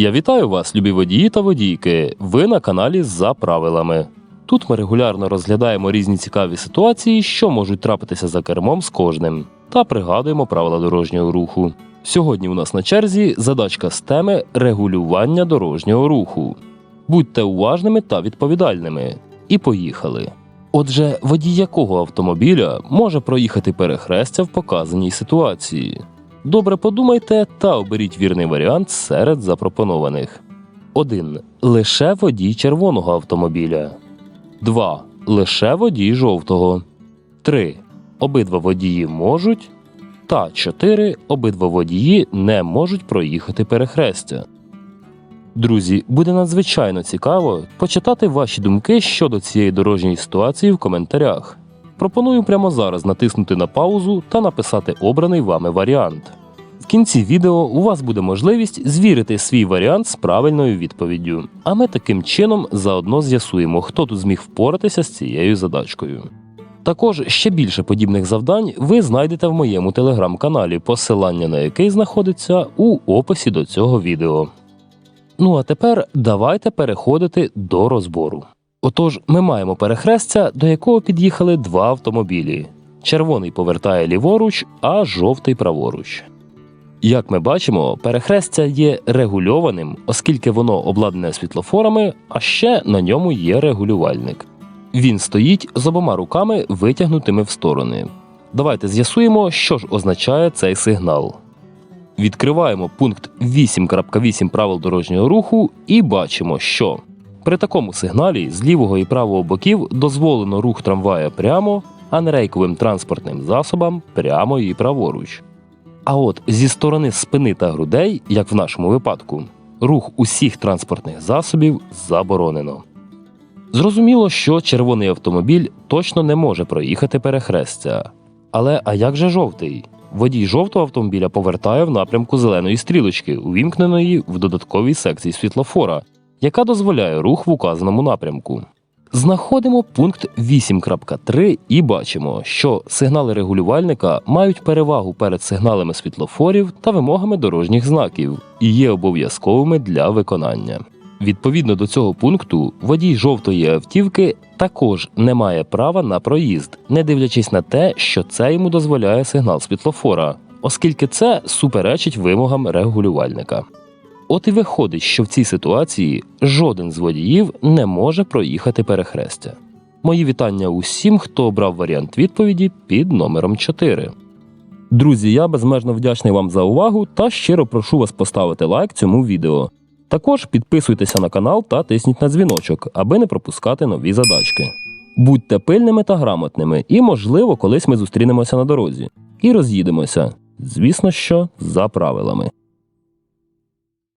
Я вітаю вас, любі водії та водійки. Ви на каналі за правилами. Тут ми регулярно розглядаємо різні цікаві ситуації, що можуть трапитися за кермом з кожним, та пригадуємо правила дорожнього руху. Сьогодні у нас на черзі задачка з теми регулювання дорожнього руху. Будьте уважними та відповідальними. І поїхали. Отже, водій якого автомобіля може проїхати перехрестя в показаній ситуації? Добре подумайте та оберіть вірний варіант серед запропонованих. 1. Лише водій червоного автомобіля. 2. Лише водій жовтого. 3. Обидва водії можуть. Та 4. Обидва водії не можуть проїхати перехрестя. Друзі, буде надзвичайно цікаво почитати ваші думки щодо цієї дорожньої ситуації в коментарях. Пропоную прямо зараз натиснути на паузу та написати обраний вами варіант. В кінці відео у вас буде можливість звірити свій варіант з правильною відповіддю, а ми таким чином заодно з'ясуємо, хто тут зміг впоратися з цією задачкою. Також ще більше подібних завдань ви знайдете в моєму телеграм-каналі, посилання на який знаходиться у описі до цього відео. Ну а тепер давайте переходити до розбору. Отож, ми маємо перехрестя, до якого під'їхали два автомобілі. Червоний повертає ліворуч, а жовтий праворуч. Як ми бачимо, перехрестя є регульованим, оскільки воно обладнане світлофорами, а ще на ньому є регулювальник. Він стоїть з обома руками витягнутими в сторони. Давайте з'ясуємо, що ж означає цей сигнал. Відкриваємо пункт 8.8 правил дорожнього руху і бачимо, що при такому сигналі з лівого і правого боків дозволено рух трамвая прямо, а не рейковим транспортним засобам прямо і праворуч. А от зі сторони спини та грудей, як в нашому випадку, рух усіх транспортних засобів заборонено. Зрозуміло, що червоний автомобіль точно не може проїхати перехрестя. Але а як же жовтий? Водій жовтого автомобіля повертає в напрямку зеленої стрілочки, увімкненої в додатковій секції світлофора, яка дозволяє рух в указаному напрямку. Знаходимо пункт 8.3 і бачимо, що сигнали регулювальника мають перевагу перед сигналами світлофорів та вимогами дорожніх знаків і є обов'язковими для виконання. Відповідно до цього пункту, водій жовтої автівки також не має права на проїзд, не дивлячись на те, що це йому дозволяє сигнал світлофора, оскільки це суперечить вимогам регулювальника. От і виходить, що в цій ситуації жоден з водіїв не може проїхати перехрестя. Мої вітання усім, хто обрав варіант відповіді під номером 4. Друзі, я безмежно вдячний вам за увагу та щиро прошу вас поставити лайк цьому відео. Також підписуйтеся на канал та тисніть на дзвіночок, аби не пропускати нові задачки. Будьте пильними та грамотними, і, можливо, колись ми зустрінемося на дорозі і роз'їдемося. Звісно, що за правилами.